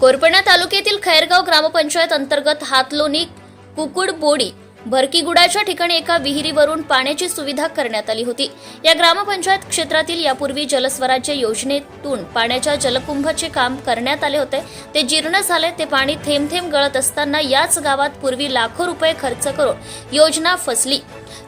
कोरपणा तालुक्यातील खैरगाव ग्रामपंचायत अंतर्गत हातलोणी कुकुड बोडी भरकीगुडाच्या ठिकाणी एका विहिरीवरून पाण्याची सुविधा करण्यात आली होती. या ग्रामपंचायत क्षेत्रातील यापूर्वी जलस्वराज्य योजनेतून पाण्याच्या जलकुंभाचे काम करण्यात आले होते. ते जीर्ण झाले ते पाणी थेंब थेंब गळत असताना याच गावात पूर्वी लाखो रुपये खर्च करून योजना फसली.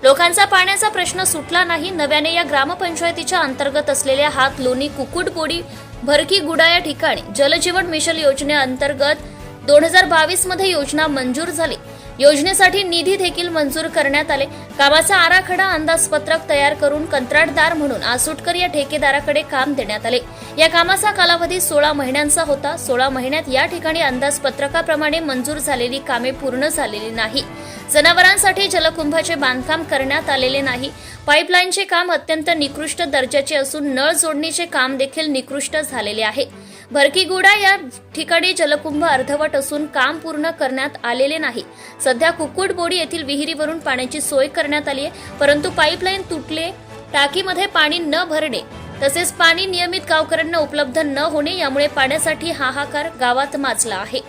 लोकांचा पाण्याचा प्रश्न सुटला नाही. नव्याने या ग्रामपंचायतीच्या अंतर्गत असलेल्या हात लोणी कुकुडबोडी भरकी गुडा या ठिकाणी जलजीवन मिशन योजनेअंतर्गत दोन हजार बावीसमध्ये योजना मंजूर झाली. योजनेसाठी निधी देखील मंजूर करण्यात आले. कामाचा आराखडा अंदाजपत्रक तयार करून कंत्राटदार म्हणून आसुटकर या ठेकेदाराकडे काम देण्यात आले. या कामाचा कालावधी सोळा महिन्यांचा होता. सोळा महिन्यात या ठिकाणी अंदाजपत्रकाप्रमाणे मंजूर झालेली कामे पूर्ण झालेली नाही. जनावरांसाठी जलकुंभाचे बांधकाम करण्यात आलेले नाही. पाईपलाईनचे काम अत्यंत निकृष्ट दर्जाचे असून नळ जोडणीचे काम देखील निकृष्ट झालेले आहे. भरकीगुडा या ठिकाणी जलकुंभ अर्धवट असून काम पूर्ण करण्यात आलेले नाही. सध्या कुक्कुटबोडी येथील विहिरीवरून पाण्याची सोय करण्यात आली आहे परंतु पाईपलाईन तुटले टाकीमध्ये पाणी न भरणे तसेच पाणी नियमित गावकऱ्यांना उपलब्ध न होणे यामुळे पाण्यासाठी हाहाकार गावात माजला आहे.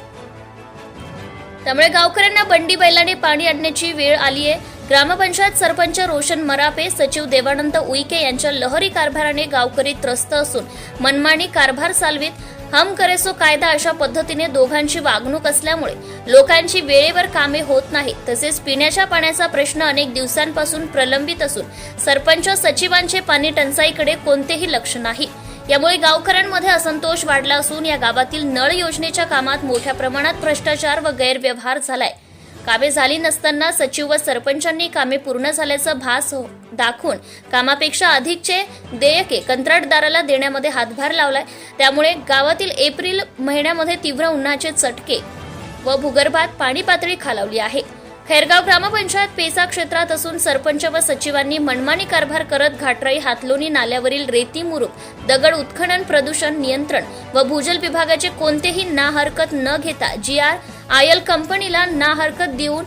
त्यामुळे गावकऱ्यांना बंडी बैलाने पाणी आणण्याची वेळ आली आहे. ग्रामपंचायत सरपंच रोशन मरापे सचिव देवानंद उईके यांच्या लहरी कारभाराने गावकरी त्रस्त असून मनमानी कारभार चालवीत हम करेसो कायदा अशा पद्धतीने दोघांची वागणूक असल्यामुळे लोकांची वेळेवर कामे होत नाही तसेच पिण्याच्या पाण्याचा प्रश्न अनेक दिवसांपासून प्रलंबित असून सरपंच सचिवांचे पाणी टंचाईकडे कोणतेही लक्ष नाही. यामुळे गावकऱ्यांमध्ये असंतोष वाढला असून या गावातील नळ योजनेच्या कामात मोठ्या प्रमाणात भ्रष्टाचार व गैरव्यवहार झालाय. कामे झाली नसताना सचिव व सरपंचांनी कामे पूर्ण झाल्याचा भास हो- दाखवून कामापेक्षा अधिकचे देयके कंत्राटदाराला देण्यामध्ये हातभार लावलाय. त्यामुळे गावातील एप्रिल महिन्यामध्ये तीव्र उन्हाचे चटके व भूगर्भात पाणी पातळी खालावली आहे. खैरगाव ग्रामपंचायत पेसा क्षेत्रात असून सरपंच व सचिवांनी मनमानी कारभार करत घाटराई हातलोनी नाल्यावरील रेती मुरुम दगड उत्खनन प्रदूषण नियंत्रण व भूजल विभागाचे कोणतेही ना हरकत न घेता जी आर आयल कंपनीला ना हरकत देऊन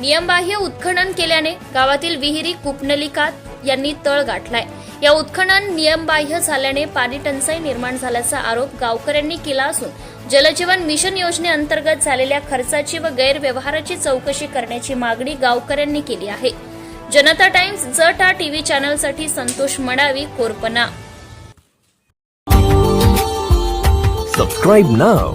नियमबाह्य उत्खनन केल्याने गावातील विहिरी कुपनलिका यांनी तळ गाठलाय. या उत्खनन नियमबाह्य झाल्याने पाणी टंचाई निर्माण झाल्याचा आरोप गावकऱ्यांनी केला असून जलजीवन मिशन योजनेअंतर्गत झालेल्या खर्चाची व गैरव्यवहाराची चौकशी करण्याची मागणी गावकऱ्यांनी केली आहे. जनता टाइम्स जटा टीव्ही चॅनलसाठी संतोष मडावी कोरपना. सबस्क्राईब नाव